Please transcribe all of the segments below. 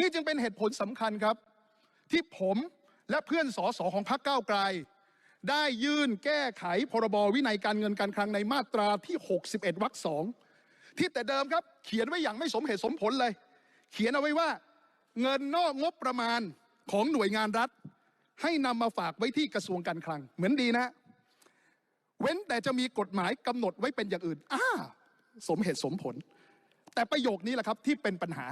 นี่จึงเป็นเหตุผลสำคัญครับ ที่ผมและเพื่อนสอสอของพรรคก้าวไกล ได้ยื่นแก้ไขพรบวินัยการเงินการคลังในมาตราที่ 61วรรคสองที่แต่เดิมครับเขียนไว้อย่างไม่สมเหตุสมผลเลย เขียนเอาไว้ว่า เงินนอกงบประมาณของหน่วยงานรัฐ ให้นำมาฝากไว้ที่กระทรวงการคลัง เหมือนดีนะ เว้นแต่จะมีกฎหมายกำหนดไว้เป็นอย่างอื่นอ้าสมเหตุสมผล แต่ประโยคนี้แหละครับที่เป็นปัญหา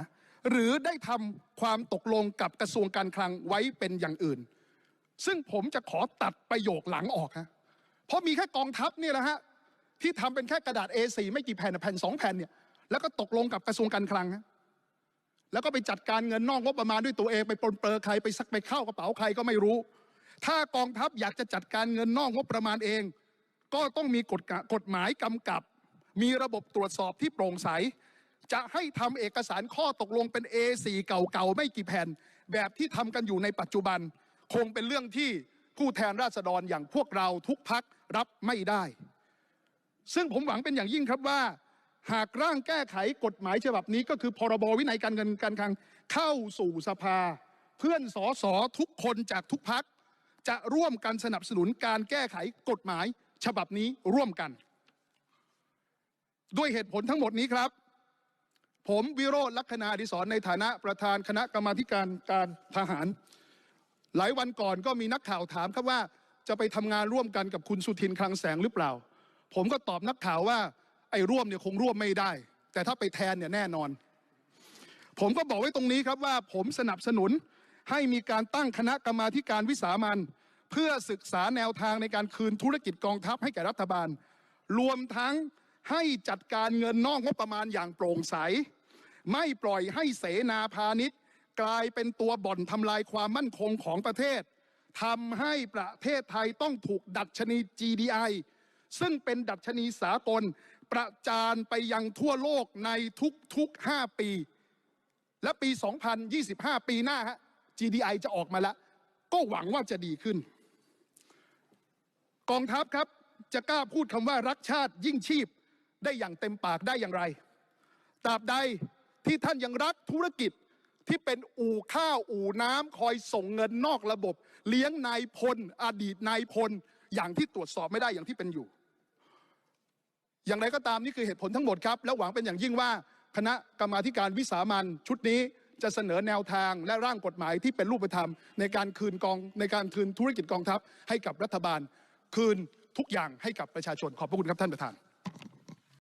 หรือได้ทำความตกลงกับกระทรวงการคลังไว้เป็นอย่างอื่น ซึ่งผมจะขอตัดประโยคหลังออกฮะเพราะมีแค่กองทัพเนี่ยแหละฮะที่ทำเป็นแค่กระดาษ A4 ไม่กี่แผ่นแผ่นสองแผ่นเนี่ยแล้วก็ตกลงกับกระทรวงการคลังฮะแล้วก็ไปจัดการเงินนอกงบประมาณด้วยตัวเองไปปลนเปลือใครไปซักไปเข้ากระเป๋าใครก็ไม่รู้ ถ้ากองทัพอยากจะจัดการเงินนอกงบประมาณเอง ก็ต้องมีกฎกฎหมายกำกับ มีระบบตรวจสอบที่โปร่งใส จะให้ทำเอกสารข้อตกลงเป็น A4 เก่าๆ ไม่กี่แผ่น แบบที่ทำกันอยู่ในปัจจุบัน คงเป็นเรื่องที่ผู้แทนราษฎรอย่างพวกเราทุกพักรับไม่ได้ ซึ่งผมหวังเป็นอย่างยิ่งครับว่า หากร่างแก้ไขกฎหมายฉบับนี้ก็คือพรบวินัยการเงินการคลังเข้าสู่สภา เพื่อนสอสอทุกคนจากทุกพักจะร่วมกันสนับสนุนการแก้ไขกฎหมายฉบับนี้ร่วมกัน ด้วยเหตุผลทั้งหมดนี้ครับ ผมวิโรจน์ลักษณาดิศรในฐานะประธานคณะกรรมาธิการการทหาร หลายวันก่อนก็มีนักข่าวถามครับว่าจะไปทำงานร่วมกันกับคุณสุทินคลังแสงหรือเปล่า ผมก็ตอบนักข่าวว่าไอ้ร่วมเนี่ยคงร่วมไม่ได้ แต่ถ้าไปแทนเนี่ยแน่นอน ผมก็บอกไว้ตรงนี้ครับว่า ผมสนับสนุนให้มีการตั้งคณะกรรมาการวิสามันเพื่อศึกษาแนวทางในการคืนธุรกิจกองทัพให้แก่รัฐบาล รวมทั้งให้จัดการเงินนอกงบประมาณอย่างโปร่งใส ไม่ปล่อยให้เสนาพาณิชย์ กลายเป็นตัวบ่อนทำลายความมั่นคงของประเทศทำให้ประเทศไทยต้องถูกดัชนี GDI ซึ่งเป็นดัชนีสากล ประจานไปยังทั่วโลกในทุกๆ 5 ปี และปี 2025 ปีหน้าฮะ GDI จะออกมาแล้ว ก็หวังว่าจะดีขึ้น กองทัพครับจะกล้าพูดคำว่ารักชาติยิ่งชีพได้อย่างเต็มปากได้อย่างไรตราบใด ที่ท่านยังรักธุรกิจที่เป็นอู่ข้าวอู่น้ำคอยส่งเงินนอกระบบ เลี้ยงนายพล อดีตนายพล อย่างที่ตรวจสอบไม่ได้อย่างที่เป็นอยู่ อย่างไรก็ตามนี่คือเหตุผลทั้งหมดครับ และหวังเป็นอย่างยิ่งว่าคณะกรรมาการวิสามันชุดนี้จะเสนอแนวทางและร่างกฎหมายที่เป็นรูปธรรม ในการคืนกองในการคืนธุรกิจกองทัพให้กับรัฐบาล คืนทุกอย่างให้กับประชาชนขอบพระคุณครับท่านประธาน